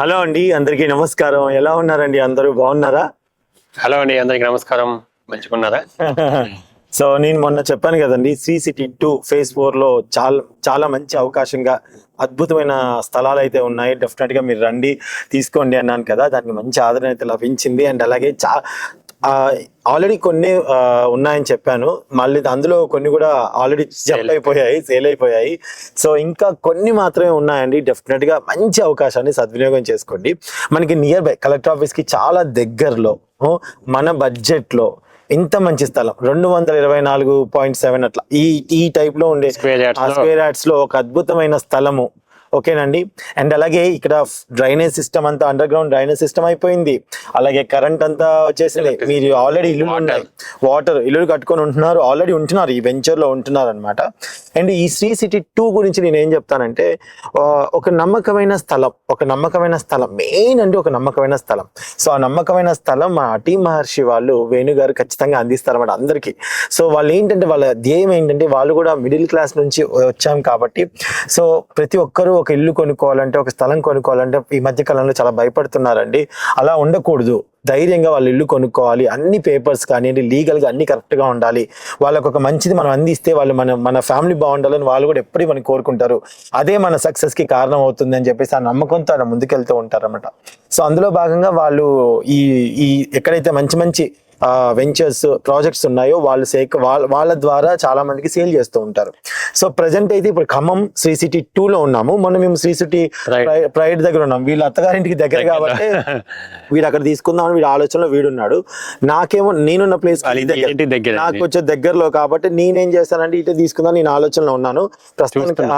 Hello అండి అందరికీ నమస్కారం. ఎలా ఉన్నారండి? అందరూ బాగున్నారా? హలో అండి అందరికి నమస్కారం. మంచుకున్నారా సో నేను మొన్న చెప్పాను కదండి శ్రీ సిటీ టూ ఫేజ్ ఫోర్లో చాలా చాలా మంచి అవకాశంగా అద్భుతమైన స్థలాలు అయితే ఉన్నాయి. డెఫినెట్గా మీరు రండి తీసుకోండి అన్నాను కదా దానికి మంచి ఆదరణ అయితే లభించింది. అండ్ అలాగే చా ఆల్రెడీ కొన్ని ఉన్నాయని చెప్పాను. మళ్ళీ అందులో కొన్ని కూడా ఆల్రెడీ జంప్ అయిపోయాయి. సేల్ అయిపోయాయి. సో ఇంకా కొన్ని మాత్రమే ఉన్నాయండి. డెఫినెట్గా మంచి అవకాశాన్ని సద్వినియోగం చేసుకోండి. మనకి నియర్ బై కలెక్టర్ ఆఫీస్కి చాలా దగ్గరలో మన బడ్జెట్లో ఇంత మంచి స్థలం రెండు వందల ఇరవై నాలుగు పాయింట్ సెవెన్ అట్లా. ఈ ఈ టైప్లో ఉండే. స్క్వేర్ యార్డ్స్లో ఒక అద్భుతమైన స్థలము ఓకేనండి. అండ్ అలాగే ఇక్కడ డ్రైనేజ్ సిస్టమ్ అంతా అండర్ గ్రౌండ్ డ్రైనేజ్ సిస్టమ్ అయిపోయింది. అలాగే కరెంట్ అంతా వచ్చేసింది. మీరు ఆల్రెడీ ఇల్లు ఉన్నాయి. వాటర్ ఇల్లు కట్టుకొని ఉంటున్నారు. ఆల్రెడీ ఉంటున్నారు. ఈ వెంచర్లో ఉంటున్నారు అనమాట అండ్ ఈ శ్రీ సిటీ టూ గురించి నేను ఏం చెప్తానంటే ఒక నమ్మకమైన స్థలం ఒక నమ్మకమైన స్థలం మెయిన్ అంటే ఒక నమ్మకమైన స్థలం. సో ఆ నమ్మకమైన స్థలం మా టీ మహర్షి వాళ్ళు వేణు గారు ఖచ్చితంగా అందిస్తారన్నమాట అందరికీ. సో వాళ్ళు ఏంటంటే వాళ్ళ ధ్యేయం ఏంటంటే వాళ్ళు కూడా మిడిల్ క్లాస్ నుంచి వచ్చాం కాబట్టి సో ప్రతి ఒక్కరూ ఒక ఇల్లు కొనుక్కోవాలంటే ఒక స్థలం కొనుక్కోవాలంటే ఈ మధ్య కాలంలో చాలా భయపడుతున్నారండి. అలా ఉండకూడదు. ధైర్యంగా వాళ్ళు ఇల్లు కొనుక్కోవాలి. అన్ని పేపర్స్ కానివ్వండి లీగల్గా అన్ని కరెక్ట్గా ఉండాలి. వాళ్ళకు ఒక మంచిది మనం అందిస్తే వాళ్ళు మన మన ఫ్యామిలీ బాగుండాలని వాళ్ళు కూడా ఎప్పటికీ మనం కోరుకుంటారు. అదే మన సక్సెస్కి కారణం అవుతుంది అని చెప్పేసి ఆ నమ్మకంతో ఆయన ముందుకెళ్తూ ఉంటారన్నమాట. సో అందులో భాగంగా వాళ్ళు ఈ ఈ ఎక్కడైతే మంచి మంచి వెంచర్స్ ప్రాజెక్ట్స్ ఉన్నాయో వాళ్ళు సేక వాళ్ళ వాళ్ళ ద్వారా చాలా మందికి సేల్ చేస్తూ ఉంటారు. సో ప్రజెంట్ అయితే ఇప్పుడు ఖమ్మం శ్రీ సిటీ టూ లో ఉన్నాము. మొన్న మేము శ్రీ సిటీ. ప్రైడ్ దగ్గర ఉన్నాం. వీళ్ళ అత్తగారింటికి దగ్గర కాబట్టి వీడు అక్కడ తీసుకుందామని వీడు ఆలోచనలో వీడున్నాడు. నాకేమో నేనున్న ప్లేస్ దగ్గర నాకు వచ్చే దగ్గరలో కాబట్టి నేనేం చేస్తానంటే ఇటే తీసుకుందాం నేను ఆలోచనలో ఉన్నాను. ప్రస్తుతానికి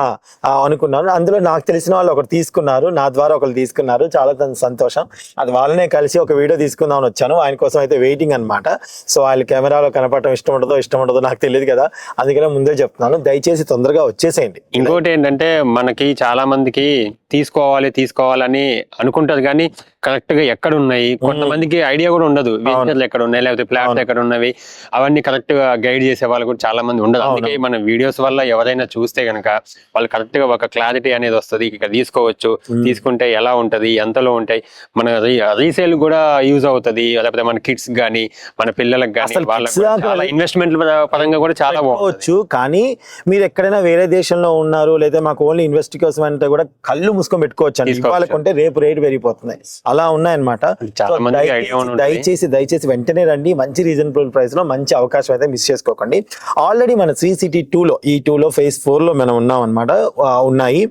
అనుకున్నాను. అందులో నాకు తెలిసిన వాళ్ళు ఒకరు తీసుకున్నారు. నా ద్వారా ఒకరు తీసుకున్నారు. చాలా సంతోషం. అది వాళ్ళనే కలిసి ఒక వీడియో తీసుకుందామని వచ్చాను. ఆయన కోసం అయితే వెయిటింగ్ అనమాట సో వాళ్ళ కెమెరాలో కనపడటం ఇష్టం ఉండదో ఇష్టం ఉండదో నాకు తెలియదు కదా. అందుకనే ముందే చెప్తున్నాను. దయచేసి తొందరగా వచ్చేసేయండి. ఇంకోటి ఏంటంటే మనకి చాలా మందికి తీసుకోవాలి తీసుకోవాలని అనుకుంటారు కానీ కరెక్ట్గా ఎక్కడ ఉన్నాయి కొంతమందికి ఐడియా కూడా ఉండదు. వెంచర్లు ఎక్కడ ఉన్నాయి లేకపోతే ఫ్లాట్స్ ఎక్కడ ఉన్నవి అవన్నీ కరెక్ట్గా గైడ్ చేసే వాళ్ళు కూడా చాలా మంది ఉండదు అందుకే మన వీడియోస్ వల్ల ఎవరైనా చూస్తే గనక వాళ్ళు కరెక్ట్గా ఒక క్లారిటీ అనేది వస్తది. ఇక్కడ తీసుకోవచ్చు. తీసుకుంటే ఎలా ఉంటది? ఎంతలో ఉంటాయి? మన రీసేల్ కూడా యూజ్ అవుతది. లేకపోతే మన కిడ్స్ గానీ మన పిల్లలకు దాకా చాలా ఇన్వెస్ట్మెంట్ పరంగా కూడా చాలా బాగుంటుంది. వచ్చు కానీ మీరు ఎక్కడైనా వేరే దేశంలో ఉన్నారు లేదా మాకు ఓన్లీ ఇన్వెస్ట్ కోసం అంటే కూడా కళ్ళు మూసుకొని పెట్టుకోవచ్చు అండి తీసుకోవచ్చు. ఇవాళ కొంటే రేపు రేటు పెరిగిపోతున్నాయి అలా ఉన్నాయన్నమాట. దయచేసి-. దయచేసి వెంటనే రండి. మంచి రీజనబుల్ ప్రైస్లో మంచి అవకాశం అయితే మిస్ చేసుకోకండి. ఆల్రెడీ మన శ్రీ సిటీ టూ లో ఈ టూ లో ఫేజ్ ఫోర్లో మనం ఉన్నాం అనమాట ఉన్నాయి.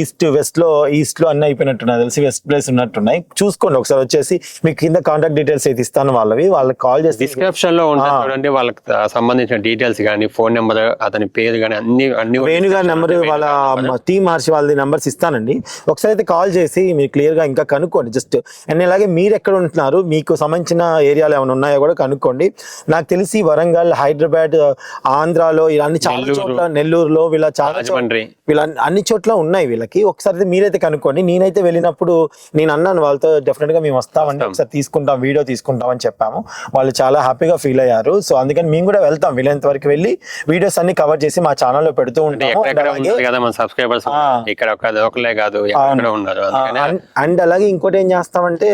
ఈస్ట్ వెస్ట్లో ఈస్ట్లో అన్ని అయిపోయినట్టున్నాయి. తెలిసి వెస్ట్ ప్లేస్ ఉన్నట్టున్నాయి. చూసుకోండి. ఒకసారి వచ్చేసి మీకు కింద కాంటాక్ట్ డీటెయిల్స్ అయితే ఇస్తాను వాళ్ళవి. వాళ్ళకి కాల్ చేసి డిస్క్రిప్షన్లో చూడండి. వాళ్ళకి సంబంధించిన డీటెయిల్స్ కానీ ఫోన్ నెంబర్ అతని పేరు కానీ అన్ని అన్ని వేణుగారి నెంబర్ వాళ్ళ. టీమ్ మార్చి వాళ్ళది నెంబర్స్ ఇస్తానండి. ఒకసారి అయితే కాల్ చేసి మీరు క్లియర్గా ఇంకా కనుక్కోండి. జస్ట్ అండ్ అలాగే మీరు ఎక్కడ ఉంటున్నారు మీకు సంబంధించిన ఏరియాలు ఏమైనా ఉన్నాయో కూడా కనుక్కోండి. నాకు తెలిసి వరంగల్ హైదరాబాద్ ఆంధ్రాలో ఇలా అన్ని చాలా. చోట్ల నెల్లూరులో వీళ్ళ చాలా వీళ్ళ అన్ని చోట్ల ఉన్నాయి వీళ్ళకి. ఒకసారి అయితే మీరైతే కనుక్కోండి. నేనైతే వెళ్ళినప్పుడు నేను అన్నాను వాళ్ళతో డెఫినెట్గా మేము వస్తామండి. ఒకసారి తీసుకుంటాం వీడియో తీసుకుంటాం అని చెప్పాము. వాళ్ళు చాలా హ్యాపీగా ఫీల్ అయ్యారు. సో అందుకని మేము కూడా వెళ్తాం. వీలైనంత వరకు వెళ్ళి వీడియోస్ అన్ని కవర్ చేసి మా ఛానల్లో పెడుతూ ఉంటాము. ఇక్కడ ఒక లోకలే కాదు అండ్ అలాగే ఇంకోటి ఏం చేస్తామంటే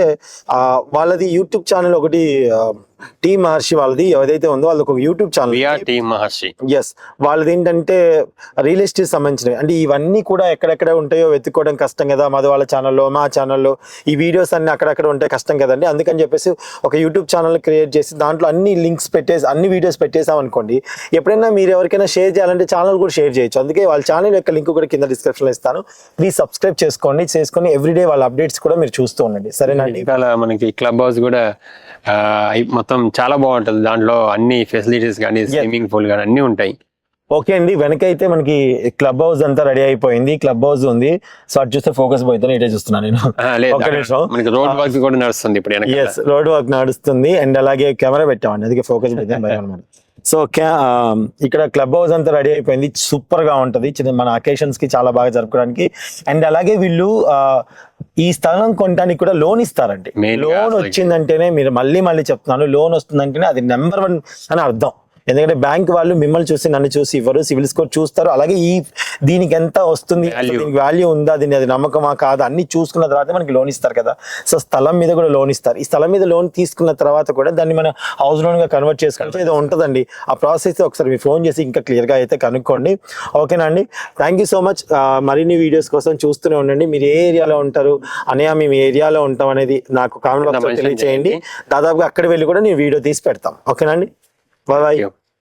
ఆ, వాళ్ళది యూట్యూబ్ ఛానల్ ఒకటి టీ మహర్షి వాళ్ళది ఏదైతే ఉందో వాళ్ళది ఒక YouTube channel team Maharshi yes వాళ్ళది ఏంటంటే రియల్ ఎస్టేట్ సంబంధించినవి. అంటే ఇవన్నీ కూడా ఎక్కడెక్కడ ఉంటాయో వెతుక్కోవడం కష్టం కదా మాది వాళ్ళ ఛానల్లో మా ఛానల్లో ఈ వీడియోస్ అన్ని అక్కడక్కడ ఉంటే కష్టం కదండి. అందుకని చెప్పేసి ఒక యూట్యూబ్ ఛానల్ క్రియేట్ చేసి దాంట్లో అన్ని లింక్స్ పెట్టేసి అన్ని వీడియోస్ పెట్టేసాం అనుకోండి ఎప్పుడైనా మీరు ఎవరికైనా షేర్ చేయాలంటే ఛానల్ కూడా షేర్ చేయొచ్చు. అందుకే వాళ్ళ ఛానల్ యొక్క లింక్ కూడా కింద డిస్క్రిప్షన్లో ఇస్తాను. ప్లీజ్ సబ్స్క్రైబ్ చేసుకోండి. చేసుకొని ఎవ్రీడే వాళ్ళ అప్డేట్స్ కూడా మీరు చూస్తూ ఉండండి. సరేనండి ఇంకా మనకి క్లబ్ హౌస్ కూడా మొత్తం చాలా బాగుంటది. దాంట్లో అన్ని ఫెసిలిటీస్ కానీ స్విమ్మింగ్ పూల్ కానీ అన్ని ఉంటాయి. ఓకే అండి. వెనకైతే మనకి క్లబ్ హౌస్ అంతా రెడీ అయిపోయింది. క్లబ్ హౌస్ ఉంది. సో అటు చూస్తే ఫోకస్ పోయితే ఇటే చూస్తున్నాను నేను. మనకి రోడ్ వర్క్ కూడా నడుస్తుంది ఇప్పుడు రోడ్ వర్క్ నడుస్తుంది. అండ్ అలాగే కెమెరా పెట్టామండి. అందుకే ఫోకస్ భయం అనమాట. సో ఇక్కడ క్లబ్ హౌస్ అంతా రెడీ అయిపోయింది. సూపర్గా ఉంటది. చిన్న మన అకేషన్స్కి చాలా బాగా జరుపుకోవడానికి. అండ్ అలాగే వీళ్ళు ఈ స్థలం కొనడానికి కూడా లోన్ ఇస్తారండి. లోన్ వచ్చిందంటేనే మీరు మళ్ళీ మళ్ళీ చెప్తున్నాను. లోన్ వస్తుందంటేనే అది నెంబర్ వన్ అని అర్థం. ఎందుకంటే బ్యాంక్ వాళ్ళు మిమ్మల్ని చూసి నన్ను చూసి ఇవ్వరు సివిల్ స్కోర్ చూస్తారు. అలాగే ఈ దీనికి ఎంత వస్తుంది. దీనికి వాల్యూ ఉందా? దీని అది నమ్మకమా? కాదా? అన్ని చూసుకున్న తర్వాత మనకి లోన్ ఇస్తారు కదా. సో స్థలం మీద కూడా లోన్ ఇస్తారు. ఈ స్థలం మీద లోన్ తీసుకున్న తర్వాత కూడా దాన్ని మనం హౌస్ లోన్గా కన్వర్ట్ చేసుకుంటే ఏదో ఉంటుందండి. ఆ ప్రాసెస్ ఒకసారి మీరు ఫోన్ చేసి ఇంకా క్లియర్గా అయితే కనుక్కోండి. ఓకేనా అండి థ్యాంక్ యూ సో మచ్ మరిన్ని వీడియోస్ కోసం చూస్తూనే ఉండండి. మీరు ఏ ఏరియాలో ఉంటారు? అనయా మేము ఏరియాలో ఉంటాం అనేది నాకు కామెంట్ బాక్స్ తెలియచేయండి. దాదాపుగా అక్కడ వెళ్ళి కూడా నేను వీడియో తీసి పెడతాం. ఓకేనా అండి Bye bye.